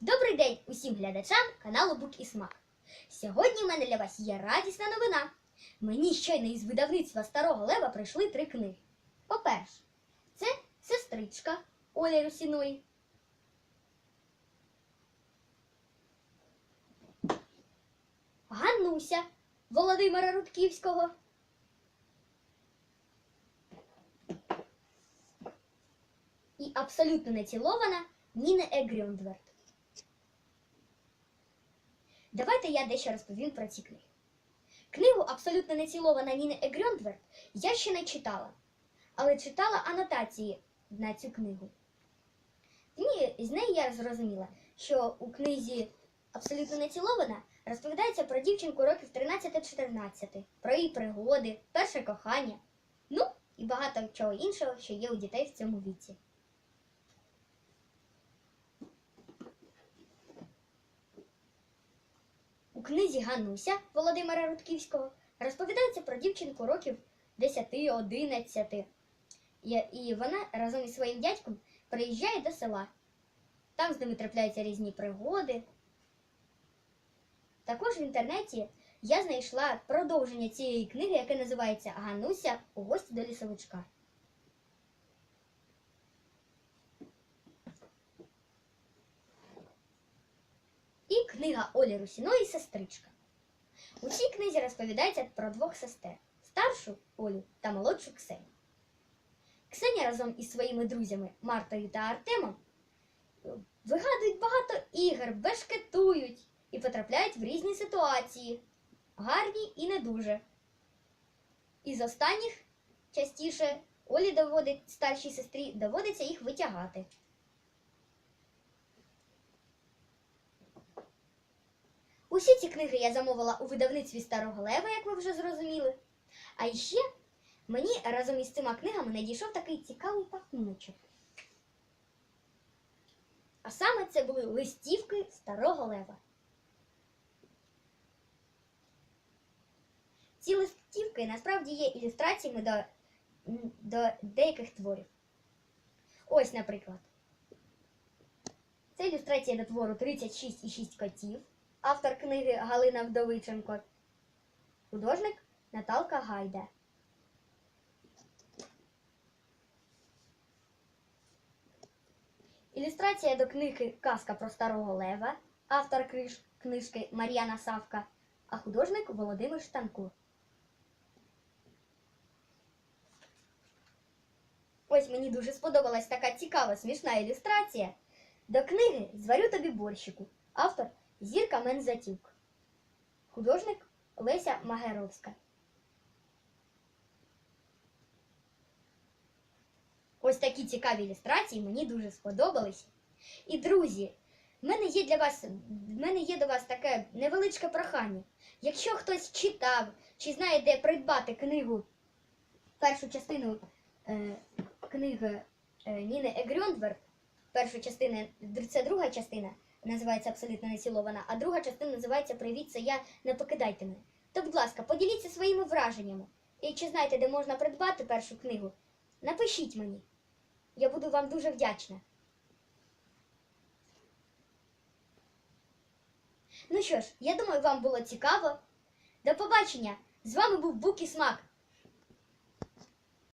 Добрий день усім глядачам каналу Бук і Смак. Сьогодні в мене для вас є радісна новина. Мені щойно із видавництва Старого Лева прийшли три книги. По-перше, це сестричка Оля Русіної. Ганнуся Володимира Рудківського. І абсолютно нецілована Ніни Егрюндверт. Давайте я дещо розповім про ці книги. Книгу абсолютно нецілована Ніни Егрюндверт я ще не читала, але читала анотації на цю книгу. З неї я зрозуміла, що у книзі абсолютно нецілована розповідається про дівчинку років 13-14, про її пригоди, перше кохання, ну і багато чого іншого, що є у дітей в цьому віці. Книзі Гануся Володимира Рудківського розповідається про дівчинку років 10-11. І- вона разом із своїм дядьком приїжджає до села. Там з ними трапляються різні пригоди. Також в інтернеті я знайшла продовження цієї книги, яке називається Гануся у гості до лісовичка. І книга Олі Русіної Сестричка. У цій книзі розповідається про двох сестер старшу Олю та молодшу Ксеню. Ксеня разом із своїми друзями Мартою та Артемом е, вигадують багато ігор, бешкетують і потрапляють в різні ситуації, гарні і не дуже. Із останніх частіше Олі доводить старшій сестрі доводиться їх витягати. Усі ці книги я замовила у видавництві Старого Лева, як ви вже зрозуміли. А ще мені разом із цими книгами надійшов такий цікавий пакуночок. А саме це були листівки Старого Лева. Ці листівки насправді є ілюстраціями до, до деяких творів. Ось, наприклад. Це ілюстрація до твору 36,6 котів. Автор книги Галина Вдовиченко. Художник Наталка Гайда. Ілюстрація до книги Казка про старого лева. Автор книжки Мар'яна Савка, а художник Володимир Штанко. Ось мені дуже сподобалась така цікава смішна ілюстрація. До книги Зварю тобі борщику. Автор Зірка Мензатюк. Художник Леся Магеровська. Ось такі цікаві ілюстрації мені дуже сподобались. І, друзі, в мене є для вас, в мене є до вас таке невеличке прохання. Якщо хтось читав чи знає, де придбати книгу, першу частину е, книги е, Ніни Егрюндверт, першу частину, це друга частина, називається абсолютно нецілована, а друга частина називається Привіт, це я не покидайте мене. То, будь ласка, поділіться своїми враженнями. І чи знаєте, де можна придбати першу книгу, напишіть мені. Я буду вам дуже вдячна. Ну що ж, я думаю, вам було цікаво. До побачення! З вами був Бук Смак.